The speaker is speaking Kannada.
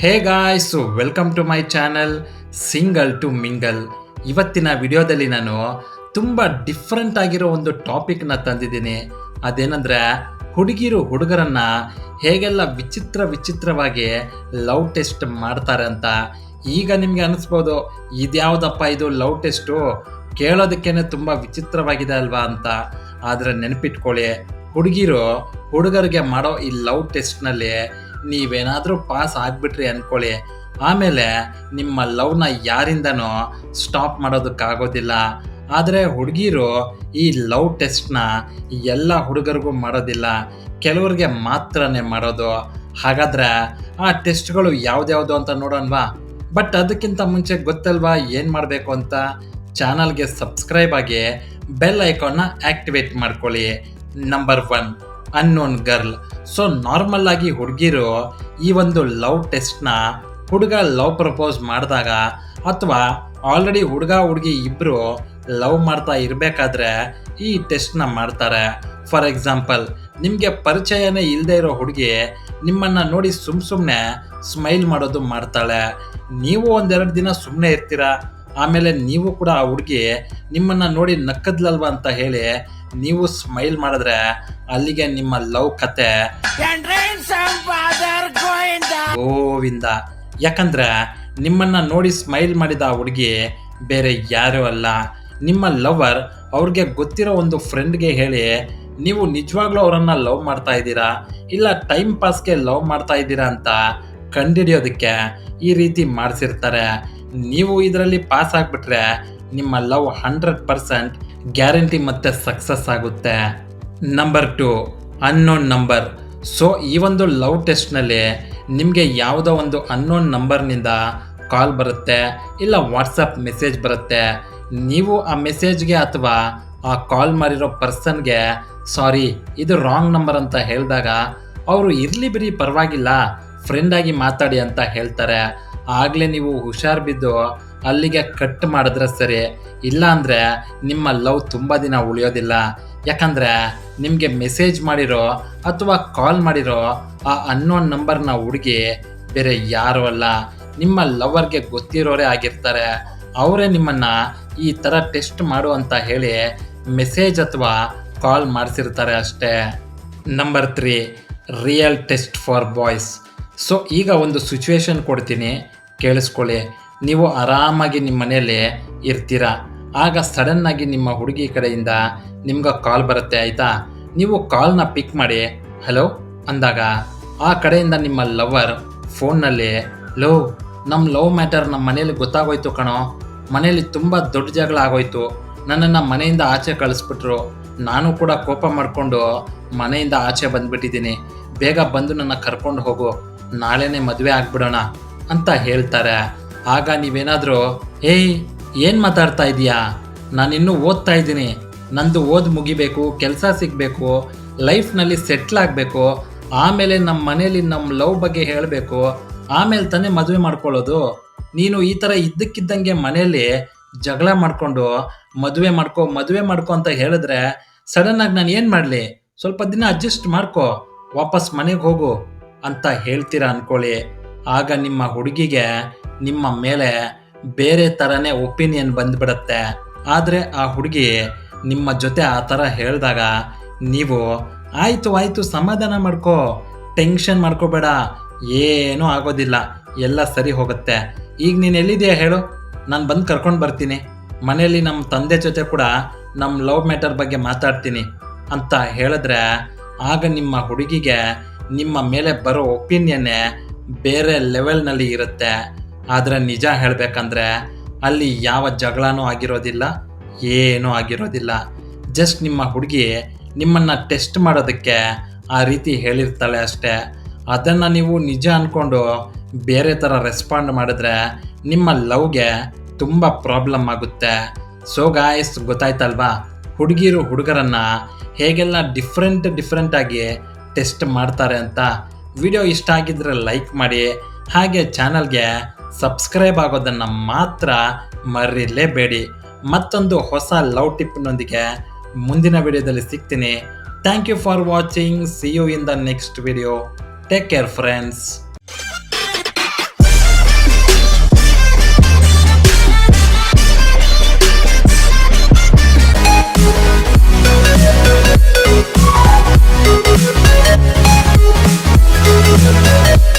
Hey guys welcome to my channel single to mingle ಇವತ್ತಿನ ವಿಡಿಯೋದಲ್ಲಿ ನಾನು ತುಂಬ ಡಿಫ್ರೆಂಟ್ ಆಗಿರೋ ಒಂದು ಟಾಪಿಕ್ನ ತಂದಿದ್ದೀನಿ. ಅದೇನಂದ್ರೆ, ಹುಡುಗಿರು ಹುಡುಗರನ್ನು ಹೇಗೆಲ್ಲ ವಿಚಿತ್ರ ವಿಚಿತ್ರವಾಗಿ ಲವ್ ಟೆಸ್ಟ್ ಮಾಡ್ತಾರೆ ಅಂತ. ಈಗ ನಿಮಗೆ ಅನಿಸ್ಬೋದು, ಇದ್ಯಾವುದಪ್ಪ ಇದು ಲವ್ ಟೆಸ್ಟು ಕೇಳೋದಕ್ಕೇ ತುಂಬ ವಿಚಿತ್ರವಾಗಿದೆ ಅಲ್ವಾ ಅಂತ. ಆದರೆ ನೆನಪಿಟ್ಕೊಳ್ಳಿ, ಹುಡುಗಿರು ಹುಡುಗರಿಗೆ ಮಾಡೋ ಈ ಲವ್ ಟೆಸ್ಟ್ನಲ್ಲಿ ನೀವೇನಾದರೂ ಪಾಸ್ ಆಗಿಬಿಟ್ರಿ ಅಂದ್ಕೊಳ್ಳಿ ಆಮೇಲೆ ನಿಮ್ಮ ಲವ್ನ ಯಾರಿಂದನೂ ಸ್ಟಾಪ್ ಮಾಡೋದಕ್ಕಾಗೋದಿಲ್ಲ. ಆದರೆ ಹುಡುಗಿರು ಈ ಲವ್ ಟೆಸ್ಟ್ನ ಎಲ್ಲ ಹುಡುಗರಿಗೂ ಮಾಡೋದಿಲ್ಲ. ಕೆಲವ್ರಿಗೆ ಮಾತ್ರನೇ ಮಾಡೋದು. ಹಾಗಾದ್ರೆ ಆ ಟೆಸ್ಟ್ಗಳು ಯಾವ್ದ್ಯಾವುದು ಅಂತ ನೋಡೋಣವಾ? ಬಟ್ ಅದಕ್ಕಿಂತ ಮುಂಚೆ ಗೊತ್ತಲ್ವಾ ಏನು ಮಾಡಬೇಕು ಅಂತ? ಚಾನಲ್ಗೆ ಸಬ್ಸ್ಕ್ರೈಬ್ ಆಗಿ ಬೆಲ್ ಐಕಾನ್ನ ಆ್ಯಕ್ಟಿವೇಟ್ ಮಾಡ್ಕೊಳ್ಳಿ. Number one unknown girl so normal ಆಗಿ ಹುಡುಗಿರು ಈ ಒಂದು ಲವ್ ಟೆಸ್ಟ್ನ ಹುಡುಗ ಲವ್ ಪ್ರಪೋಸ್ ಮಾಡಿದಾಗ ಅಥವಾ ಆಲ್ರೆಡಿ ಹುಡುಗ ಹುಡುಗಿ ಇಬ್ಬರು ಲವ್ ಮಾಡ್ತಾ ಇರಬೇಕಾದ್ರೆ ಈ ಟೆಸ್ಟ್ನ ಮಾಡ್ತಾರೆ. ಫಾರ್ ಎಕ್ಸಾಂಪಲ್ ನಿಮಗೆ ಪರಿಚಯನೇ ಇಲ್ಲದೆ ಇರೋ ಹುಡುಗಿ ನಿಮ್ಮನ್ನು ನೋಡಿ ಸುಮ್ಮ ಸುಮ್ಮನೆ ಸ್ಮೈಲ್ ಮಾಡೋದು ಮಾಡ್ತಾಳೆ. ನೀವು ಒಂದೆರಡು ದಿನ ಸುಮ್ಮನೆ ಇರ್ತೀರಾ? ಆಮೇಲೆ ನೀವು ಕೂಡ ಆ ಹುಡುಗಿ ನಿಮ್ಮನ್ನು ನೋಡಿ ನಕ್ಕದ್ಲಲ್ವಾ ಅಂತ ಹೇಳಿ ನೀವು ಸ್ಮೈಲ್ ಮಾಡಿದ್ರೆ ಅಲ್ಲಿಗೆ ನಿಮ್ಮ ಲವ್ ಕತೆ. ಗೋವಿಂದ. ಯಾಕಂದ್ರೆ ನಿಮ್ಮನ್ನ ನೋಡಿ ಸ್ಮೈಲ್ ಮಾಡಿದ ಆ ಹುಡುಗಿ ಬೇರೆ ಯಾರೂ ಅಲ್ಲ. ನಿಮ್ಮ ಲವರ್ ಅವ್ರಿಗೆ ಗೊತ್ತಿರೋ ಒಂದು ಫ್ರೆಂಡ್ಗೆ ಹೇಳಿ ನೀವು ನಿಜವಾಗ್ಲೂ ಅವರನ್ನ ಲವ್ ಮಾಡ್ತಾ ಇದ್ದೀರಾ? ಇಲ್ಲ ಟೈಮ್ ಪಾಸ್ಗೆ ಲವ್ ಮಾಡ್ತಾ ಇದ್ದೀರಾ ಅಂತ ಕಂಡಿಡಿಯೋದಕ್ಕೆ ಈ ರೀತಿ ಮಾಡಿಸಿರ್ತಾರೆ. ನೀವು ಇದರಲ್ಲಿ ಪಾಸ್ ಆಗಿಬಿಟ್ರೆ ನಿಮ್ಮ ಲವ್ ಹಂಡ್ರೆಡ್ ಪರ್ಸೆಂಟ್ ಗ್ಯಾರಂಟಿ ಮತ್ತೆ ಸಕ್ಸಸ್ ಆಗುತ್ತೆ. Number two unknown number so ಈ ಒಂದು ಲವ್ ಟೆಸ್ಟ್ನಲ್ಲಿ ನಿಮಗೆ ಯಾವುದೋ ಒಂದು ಅನ್ನೋನ್ ನಂಬರ್ನಿಂದ ಕಾಲ್ ಬರುತ್ತೆ ಇಲ್ಲ ವಾಟ್ಸಪ್ ಮೆಸೇಜ್ ಬರುತ್ತೆ. ನೀವು ಆ ಮೆಸೇಜ್ಗೆ ಅಥವಾ ಆ ಕಾಲ್ ಮಾಡಿರೋ ಪರ್ಸನ್ಗೆ ಸಾರಿ ಇದು ರಾಂಗ್ ನಂಬರ್ ಅಂತ ಹೇಳಿದಾಗ, ಅವರು ಇರಲಿ ಬಿಡಿ ಪರವಾಗಿಲ್ಲ ಫ್ರೆಂಡಾಗಿ ಮಾತಾಡಿ ಅಂತ ಹೇಳ್ತಾರೆ. ಆಗಲೇ ನೀವು ಹುಷಾರ್ ಬಿದ್ದು ಅಲ್ಲಿಗೆ ಕಟ್ ಮಾಡಿದ್ರೆ ಸರಿ. ಇಲ್ಲ ಅಂದರೆ ನಿಮ್ಮ ಲವ್ ತುಂಬ ದಿನ ಉಳಿಯೋದಿಲ್ಲ. ಯಾಕಂದರೆ ನಿಮಗೆ ಮೆಸೇಜ್ ಮಾಡಿರೋ ಅಥವಾ ಕಾಲ್ ಮಾಡಿರೋ ಆ ಅನ್ನೋನ್ ನಂಬರ್ನ ಹುಡುಗಿ ಬೇರೆ ಯಾರು ಅಲ್ಲ. ನಿಮ್ಮ ಲವರ್ಗೆ ಗೊತ್ತಿರೋರೇ ಆಗಿರ್ತಾರೆ. ಅವರೇ ನಿಮ್ಮನ್ನು ಈ ಥರ ಟೆಸ್ಟ್ ಮಾಡು ಅಂತ ಹೇಳಿ ಮೆಸೇಜ್ ಅಥವಾ ಕಾಲ್ ಮಾಡಿಸಿರ್ತಾರೆ ಅಷ್ಟೇ. Number three real test for boys so ಈಗ ಒಂದು ಸಿಚುವೇಶನ್ ಕೊಡ್ತೀನಿ. ಕೇಳಿಸ್ಕೊಳ್ಳಿ. ನೀವು ಆರಾಮಾಗಿ ನಿಮ್ಮ ಮನೆಯಲ್ಲಿ ಇರ್ತೀರ? ಆಗ ಸಡನ್ನಾಗಿ ನಿಮ್ಮ ಹುಡುಗಿ ಕಡೆಯಿಂದ ನಿಮ್ಗೆ ಕಾಲ್ ಬರುತ್ತೆ, ಆಯಿತಾ? ನೀವು ಕಾಲ್ನ ಪಿಕ್ ಮಾಡಿ ಹಲೋ ಅಂದಾಗ, ಆ ಕಡೆಯಿಂದ ನಿಮ್ಮ ಲವರ್ ಫೋನ್ನಲ್ಲಿ ಲವ್ ನಮ್ಮ ಲವ್ ಮ್ಯಾಟರ್ ನಮ್ಮ ಮನೇಲಿ ಗೊತ್ತಾಗೋಯ್ತು ಕಣೋ. ಮನೇಲಿ ತುಂಬ ದೊಡ್ಡ ಜಗಳ ಆಗೋಯ್ತು. ನನ್ನನ್ನು ಮನೆಯಿಂದ ಆಚೆ ಕಳಿಸ್ಬಿಟ್ರು. ನಾನು ಕೂಡ ಕೋಪ ಮಾಡಿಕೊಂಡು ಮನೆಯಿಂದ ಆಚೆ ಬಂದುಬಿಟ್ಟಿದ್ದೀನಿ. ಬೇಗ ಬಂದು ನನ್ನ ಕರ್ಕೊಂಡು ಹೋಗು. ನಾಳೆನೇ ಮದುವೆ ಆಗ್ಬಿಡೋಣ. ಅಂತ ಹೇಳ್ತಾರೆ. ಆಗ ನೀವೇನಾದರೂ, ಏಯ್, ಏನು ಮಾತಾಡ್ತಾ ಇದೀಯಾ? ನಾನಿನ್ನೂ ಓದ್ತಾ ಇದ್ದೀನಿ. ನಂದು ಓದ್ ಮುಗಿಬೇಕು, ಕೆಲಸ ಸಿಗಬೇಕು, ಲೈಫ್ನಲ್ಲಿ ಸೆಟ್ಲ್ ಆಗಬೇಕು, ಆಮೇಲೆ ನಮ್ಮ ಮನೇಲಿ ನಮ್ಮ ಲವ್ ಬಗ್ಗೆ ಹೇಳಬೇಕು, ಆಮೇಲೆ ತಾನೇ ಮದುವೆ ಮಾಡ್ಕೊಳ್ಳೋದು. ನೀನು ಈ ಥರ ಇದ್ದಕ್ಕಿದ್ದಂಗೆ ಮನೆಯಲ್ಲಿ ಜಗಳ ಮಾಡಿಕೊಂಡು, ಮದುವೆ ಮಾಡ್ಕೊ ಮದುವೆ ಮಾಡ್ಕೊ ಅಂತ ಹೇಳಿದ್ರೆ ಸಡನ್ನಾಗಿ ನಾನು ಏನು ಮಾಡಲಿ? ಸ್ವಲ್ಪ ದಿನ ಅಡ್ಜಸ್ಟ್ ಮಾಡ್ಕೊ, ವಾಪಸ್ ಮನೆಗೆ ಹೋಗು ಅಂತ ಹೇಳ್ತೀರಾ ಅನ್ಕೊಳ್ಳಿ. ಆಗ ನಿಮ್ಮ ಹುಡುಗಿಗೆ ನಿಮ್ಮ ಮೇಲೆ ಬೇರೆ ಥರನೇ ಒಪಿನಿಯನ್ ಬಂದ್ಬಿಡತ್ತೆ. ಆದರೆ ಆ ಹುಡುಗಿ ನಿಮ್ಮ ಜೊತೆ ಆ ಥರ ಹೇಳಿದಾಗ ನೀವು ಆಯಿತು ಆಯಿತು, ಸಮಾಧಾನ ಮಾಡ್ಕೋ, ಟೆನ್ಷನ್ ಮಾಡ್ಕೋಬೇಡ, ಏನೂ ಆಗೋದಿಲ್ಲ, ಎಲ್ಲ ಸರಿ ಹೋಗುತ್ತೆ. ಈಗ ನೀನು ಎಲ್ಲಿದೆಯಾ ಹೇಳು? ನಾನು ಬಂದು ಕರ್ಕೊಂಡು ಬರ್ತೀನಿ. ಮನೆಯಲ್ಲಿ ನಮ್ಮ ತಂದೆ ಜೊತೆ ಕೂಡ ನಮ್ಮ ಲವ್ ಮ್ಯಾಟರ್ ಬಗ್ಗೆ ಮಾತಾಡ್ತೀನಿ ಅಂತ ಹೇಳಿದ್ರೆ ಆಗ ನಿಮ್ಮ ಹುಡುಗಿಗೆ ನಿಮ್ಮ ಮೇಲೆ ಬರೋ ಒಪಿನಿಯನ್ನೇ ಬೇರೆ ಲೆವೆಲ್ನಲ್ಲಿ ಇರುತ್ತೆ. ಆದರೆ ನಿಜ ಹೇಳಬೇಕಂದ್ರೆ ಅಲ್ಲಿ ಯಾವ ಜಗಳನೂ ಆಗಿರೋದಿಲ್ಲ, ಏನೂ ಆಗಿರೋದಿಲ್ಲ. ಜಸ್ಟ್ ನಿಮ್ಮ ಹುಡುಗಿ ನಿಮ್ಮನ್ನು ಟೆಸ್ಟ್ ಮಾಡೋದಕ್ಕೆ ಆ ರೀತಿ ಹೇಳಿರ್ತಾಳೆ ಅಷ್ಟೇ. ಅದನ್ನು ನೀವು ನಿಜ ಅಂದ್ಕೊಂಡು ಬೇರೆ ಥರ ರೆಸ್ಪಾಂಡ್ ಮಾಡಿದ್ರೆ ನಿಮ್ಮ ಲವ್ಗೆ ತುಂಬ ಪ್ರಾಬ್ಲಮ್ ಆಗುತ್ತೆ. ಸೊ ಗಾಯಸ್ ಗೊತ್ತಾಯ್ತಲ್ವಾ? ಹುಡುಗಿರು ಹುಡುಗರನ್ನು ಹೇಗೆಲ್ಲ ಡಿಫ್ರೆಂಟ್ ಡಿಫ್ರೆಂಟಾಗಿ ಟೆಸ್ಟ್ ಮಾಡ್ತಾರೆ ಅಂತ? ವಿಡಿಯೋ ಇಷ್ಟ ಆಗಿದ್ರೆ ಲೈಕ್ ಮಾಡಿ, ಹಾಗೆ ಚಾನಲ್ಗೆ ಸಬ್ಸ್ಕ್ರೈಬ್ ಆಗೋದನ್ನು ಮಾತ್ರ ಮರೀಲೇಬೇಡಿ. ಮತ್ತೊಂದು ಹೊಸ ಲವ್ ಟಿಪ್ನೊಂದಿಗೆ ಮುಂದಿನ ವಿಡಿಯೋದಲ್ಲಿ ಸಿಗ್ತೀನಿ. Thank you for watching see you in the next video take care friends